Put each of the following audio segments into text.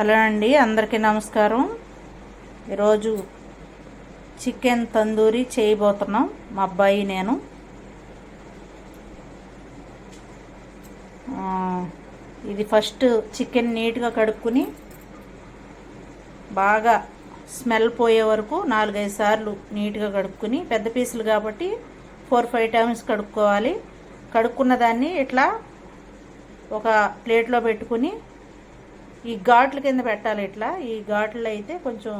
Hello అండి అందరికీ నమస్కారం. ఈరోజు చికెన్ తందూరి చేయబోతున్నాం. మా అబ్బాయి నేను. ఇది ఫస్ట్ చికెన్ నీట్గా కడుక్కుని బాగా స్మెల్ పోయే వరకు నాలుగైదు సార్లు నీట్గా కడుక్కుని పెద్ద పీసులు కాబట్టి ఫోర్ ఫైవ్ టైమ్స్ కడుక్కోవాలి. కడుక్కున్న దాన్ని ఇట్లా ఒక ప్లేట్లో పెట్టుకుని ఈ ఘాట్ల కింద పెట్టాలి ఇట్లా. ఈ ఘాట్లు అయితే కొంచెం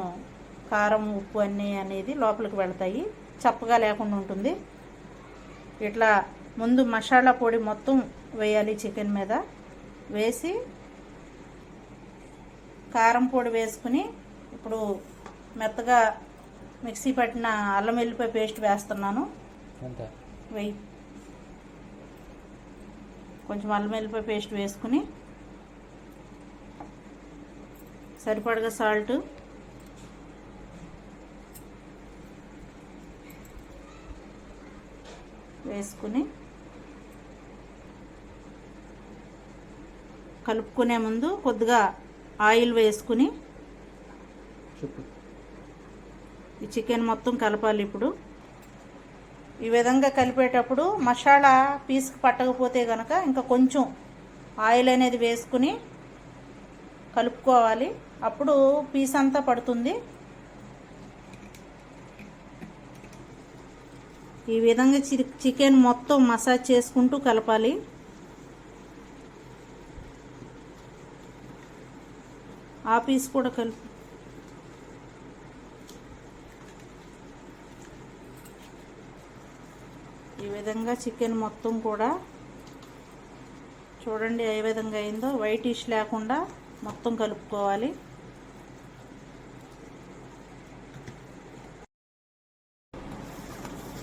కారం ఉప్పు అన్నీ అనేది లోపలికి వెళ్తాయి. చప్పగా లేకుండా ఉంటుంది. ఇట్లా ముందు మసాలా పొడి మొత్తం వేయాలి చికెన్ మీద. వేసి కారం పొడి వేసుకుని ఇప్పుడు మెత్తగా మిక్సీ పట్టిన అల్లం వెల్లిపాయ పేస్ట్ వేస్తున్నాను. వెయ్యి కొంచెం అల్లం వెల్లిపాయ పేస్ట్ వేసుకుని సరిపడగా సాల్ట్. వేసుకుని కలుపుకునే ముందు కొద్దిగా ఆయిల్ వేసుకుని ఈ చికెన్ మొత్తం కలపాలి ఇప్పుడు. ఈ విధంగా కలిపేటప్పుడు మసాలా పీస్కి పట్టకపోతే కనుక ఇంకా కొంచెం ఆయిల్ అనేది వేసుకుని కలుపుకోవాలి. అప్పుడు పీస్ అంతా పడుతుంది. ఈ విధంగా చి- చికెన్ మొత్తం మసాజ్ చేసుకుంటూ కలపాలి. ఆ పీస్ కూడా కలుపు ఈ విధంగా చికెన్ మొత్తం కూడా చూడండి ఏ విధంగా అయిందో. వైట్ లేకుండా మొత్తం కలుపుకోవాలి.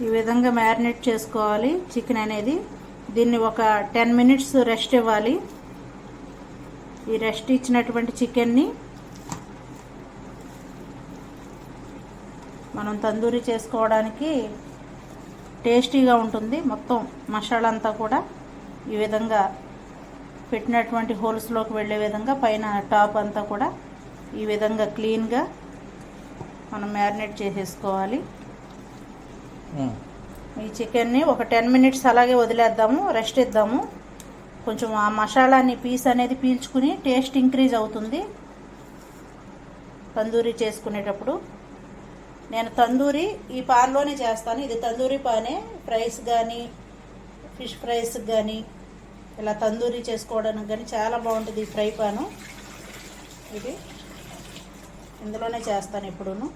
ఈ విధంగా మ్యారినేట్ చేసుకోవాలి చికెన్ అనేది. దీన్ని ఒక టెన్ మినిట్స్ రెస్ట్ ఇవ్వాలి. ఈ రెస్ట్ ఇచ్చినటువంటి చికెన్ని మనం తందూరి చేసుకోవడానికి టేస్టీగా ఉంటుంది. మొత్తం మసాలా అంతా కూడా ఈ విధంగా పెట్టినటువంటి హోల్స్లోకి వెళ్ళే విధంగా పైన టాప్ అంతా కూడా ఈ విధంగా క్లీన్గా మనం మ్యారినేట్ చేసేసుకోవాలి. ఈ చికెన్ని ఒక టెన్ మినిట్స్ అలాగే వదిలేద్దాము రెస్ట్ ఇద్దాము. కొంచెం ఆ మసాలాని పీస్ అనేది పీల్చుకుని టేస్ట్ ఇంక్రీజ్ అవుతుంది. తందూరి చేసుకునేటప్పుడు నేను తందూరి ఈ పాన్లోనే చేస్తాను. ఇది తందూరి పానే. ఫ్రైస్ కానీ ఫిష్ ఫ్రైస్ కానీ ఇలా తందూరి చేసుకోవడానికి కానీ చాలా బాగుంటుంది ఈ ఫ్రై పాను. ఇది ఇందులోనే చేస్తాను ఎప్పుడూను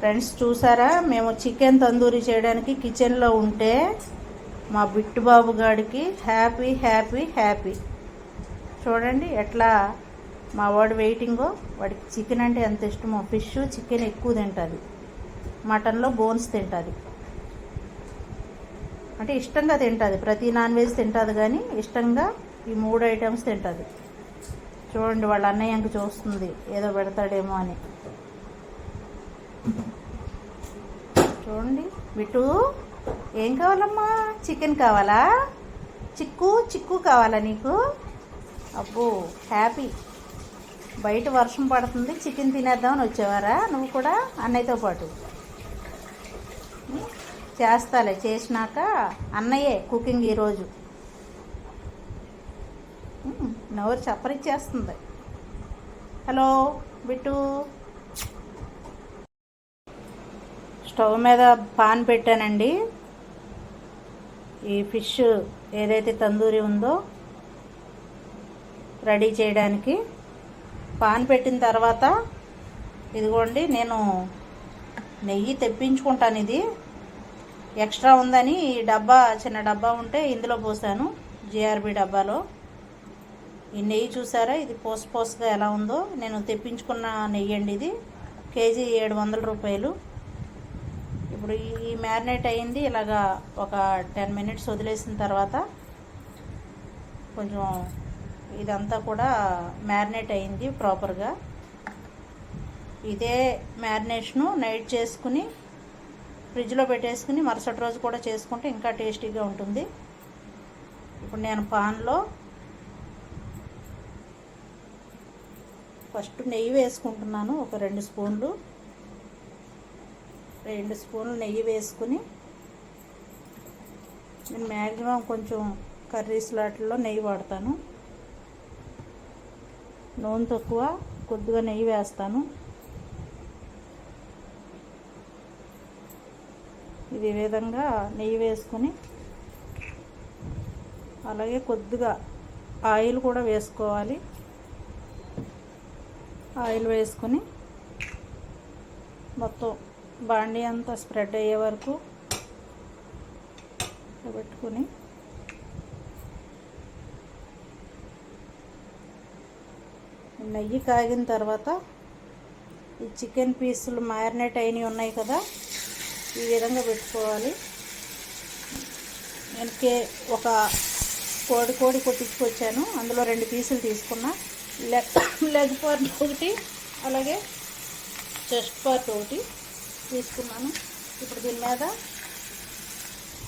ఫ్రెండ్స్ చూసారా? మేము చికెన్ తందూరి చేయడానికి కిచెన్లో ఉంటే మా బిట్టుబాబు గాడికి హ్యాపీ హ్యాపీ హ్యాపీ. చూడండి ఎట్లా మా వాడు వెయిటింగో. వాడికి చికెన్ అంటే ఎంత ఇష్టమో ఫిష్ చికెన్ ఎక్కువ తింటుంది. మటన్లో బోన్స్ తింటుంది. అంటే ఇష్టంగా తింటుంది. ప్రతి నాన్ వెజ్ తింటుంది కానీ ఇష్టంగా ఈ మూడు ఐటమ్స్ తింటుంది. చూడండి వాళ్ళ అన్నయ్యకి చూస్తుంది. ఏదో పెడతాడేమో అని. చూడండి. బిట్టు ఏం కావాలమ్మా? చికెన్ కావాలా? చిక్కు చిక్కు కావాలా నీకు? అబ్బో హ్యాపీ. బయట వర్షం పడుతుంది. చికెన్ తినేద్దామని వచ్చేవారా? నువ్వు కూడా? అన్నయ్యతో పాటు. చేస్తాలే చేసినాక అన్నయ్యే కుకింగ్ ఈరోజు ఉం, నోరు చప్పరిచ్చేస్తుంది. హలో బిట్టు. స్టవ్ మీద పాన్ పెట్టానండి. ఈ ఫిష్ ఏదైతే తందూరి ఉందో రెడీ చేయడానికి. పాన్ పెట్టిన తర్వాత ఇదిగోండి నేను నెయ్యి తెప్పించుకుంటాను ఇది. ఎక్స్ట్రా ఉందని ఈ డబ్బా చిన్న డబ్బా ఉంటే ఇందులో పోసాను జిఆర్బి డబ్బాలో. ఈ నెయ్యి చూసారా? ఇది పోస్ పోస్గా ఎలా ఉందో. నేను తెప్పించుకున్న నెయ్యి అండి ఇది. కేజీ ఏడు వందల రూపాయలు. ఇప్పుడు ఈ మ్యారినేట్ అయింది ఇలాగా ఒక టెన్ మినిట్స్ వదిలేసిన తర్వాత కొంచెం ఇదంతా కూడా మ్యారినేట్ అయింది ప్రాపర్గా. ఇదే మ్యారినేషను నైట్ చేసుకుని ఫ్రిడ్జ్లో పెట్టేసుకుని మరుసటి రోజు కూడా చేసుకుంటే ఇంకా టేస్టీగా ఉంటుంది. ఇప్పుడు నేను పాన్లో ఫస్ట్ నెయ్యి వేసుకుంటున్నాను ఒక రెండు స్పూన్లు. రెండు స్పూన్లు నెయ్యి వేసుకుని నేను మ్యాక్సిమం కొంచెం కర్రీస్ వాటిల్లో నెయ్యి వాడతాను. నూనె తక్కువ కొద్దిగా నెయ్యి వేస్తాను. ఈ విధంగా నెయ్యి వేసుకొని అలాగే కొద్దిగా ఆయిల్ కూడా వేసుకోవాలి. ఆయిల్ వేసుకొని మొత్తం బాండీ అంతా స్ప్రెడ్ అయ్యే వరకు పెట్టుకొని నెయ్యి కాగిన తర్వాత ఈ చికెన్ పీసులు మ్యారినేట్ అయినవి ఉన్నాయి కదా ఈ విధంగా పెట్టుకోవాలి. నేను కే ఒక కోడి కోడి కొట్టించుకొచ్చాను. అందులో రెండు పీసులు తీసుకున్నా. లెగ్ లెగ్ పార్ట్ ఒకటి అలాగే చెస్ట్ పార్ట్ ఒకటి తీసుకున్నాను. ఇప్పుడు దీని మీద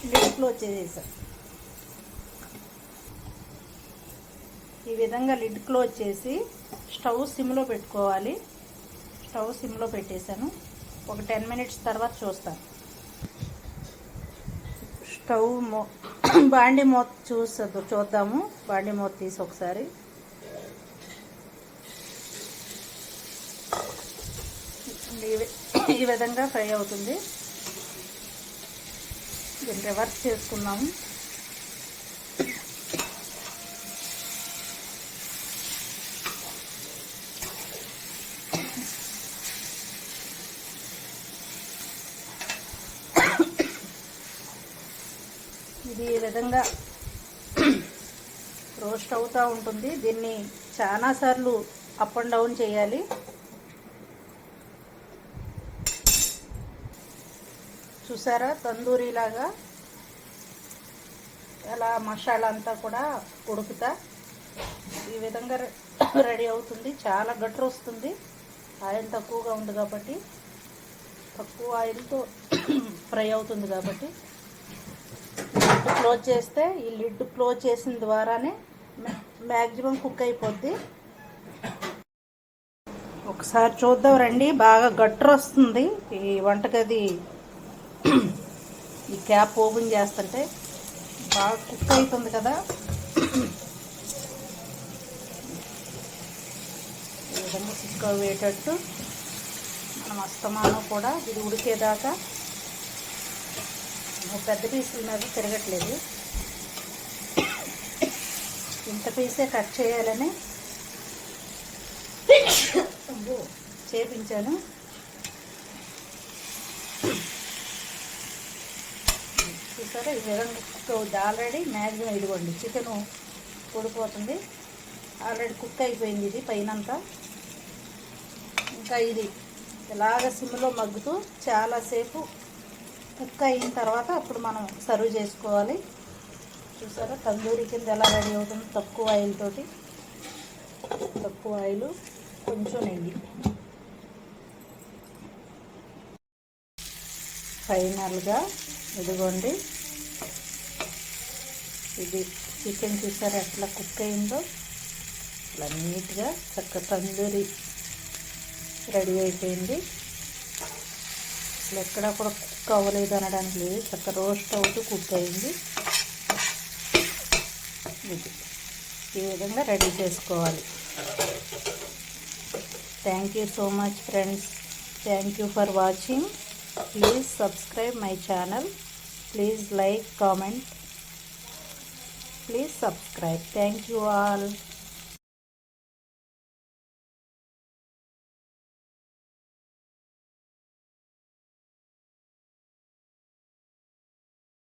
లిడ్ క్లోజ్ ఈ విధంగా లిడ్ క్లోజ్ చేసి స్టవ్ సిమ్లో పెట్టుకోవాలి. స్టవ్ సిమ్లో పెట్టేశాను. ఒక టెన్ మినిట్స్ తర్వాత చూస్తాను. స్టవ్ మో బాండి మూత చూసదు చూద్దాము. బాండి మూత తీసి ఒకసారి. ఈ ఈ విధంగా ఫ్రై అవుతుంది. దీన్ని రివర్స్ చేసుకున్నాము ఇది ఈ విధంగా రోస్ట్ అవుతూ ఉంటుంది. దీన్ని చాలాసార్లు అప్ అండ్ డౌన్ చేయాలి. చూసారా? తందూరి లాగా మసాలా అంతా కూడా ఉడుకుతా. ఈ విధంగా రెడీ అవుతుంది. చాలా గట్ర వస్తుంది. ఆయిల్ తక్కువగా ఉంది కాబట్టి తక్కువ ఆయిల్తో ఫ్రై అవుతుంది కాబట్టి లిడ్ క్లోజ్ చేస్తే ఈ లిడ్ క్లోజ్ చేసిన ద్వారానే మ్యాక్సిమం కుక్ అయిపోద్ది. ఒకసారి చూద్దాం రండి బాగా గట్టర్ వస్తుంది. ఈ వంటగది ఈ క్యాప్ ఓపెన్ చేస్తుంటే బాగా కుక్ అవుతుంది కదా. ఈ విధంగా కుక్ అయ్యేటట్టు మనం అస్తమానం కూడా ఇది ఉడికేదాకా పెద్ద పీసులు మీద తిరగట్లేదు. ఇంత పీసే కట్ చేయాలని చేపించాను. చూసారా ఈ విధంగా కుక్ అవుద్ది ఆల్రెడీ మ్యాక్సిమం ఇదిగోండి చికెన్ ఉడిపోతుంది ఆల్రెడీ కుక్ అయిపోయింది ఇది పైనంతా. ఇంకా ఇది ఇలాగ సిమ్లో మగ్గుతూ చాలాసేపు కుక్ అయిన తర్వాత అప్పుడు మనం సర్వ్ చేసుకోవాలి. చూసారా? తందూరి కింద ఎలా రెడీ అవుతుంది? తక్కువ ఆయిల్ తోటి. తక్కువ ఆయిల్ కొంచెం నెయ్యి. ఫైనల్గా ఇదిగోండి. ఇది చికెన్ చూసారా? ఎట్లా కుక్ అయిందో? ఇట్లా నీట్గా చక్క తందూరి రెడీ అయిపోయింది. అసలు ఎక్కడా కూడా కుక్ అవ్వలేదు అనడానికి లేదు. చక్క రోస్ట్ అవుతూ కుక్ అయింది. ఇది. ఈ విధంగా రెడీ చేసుకోవాలి. Thank you so much friends thank you for watching please subscribe my channel please like comment please subscribe thank you all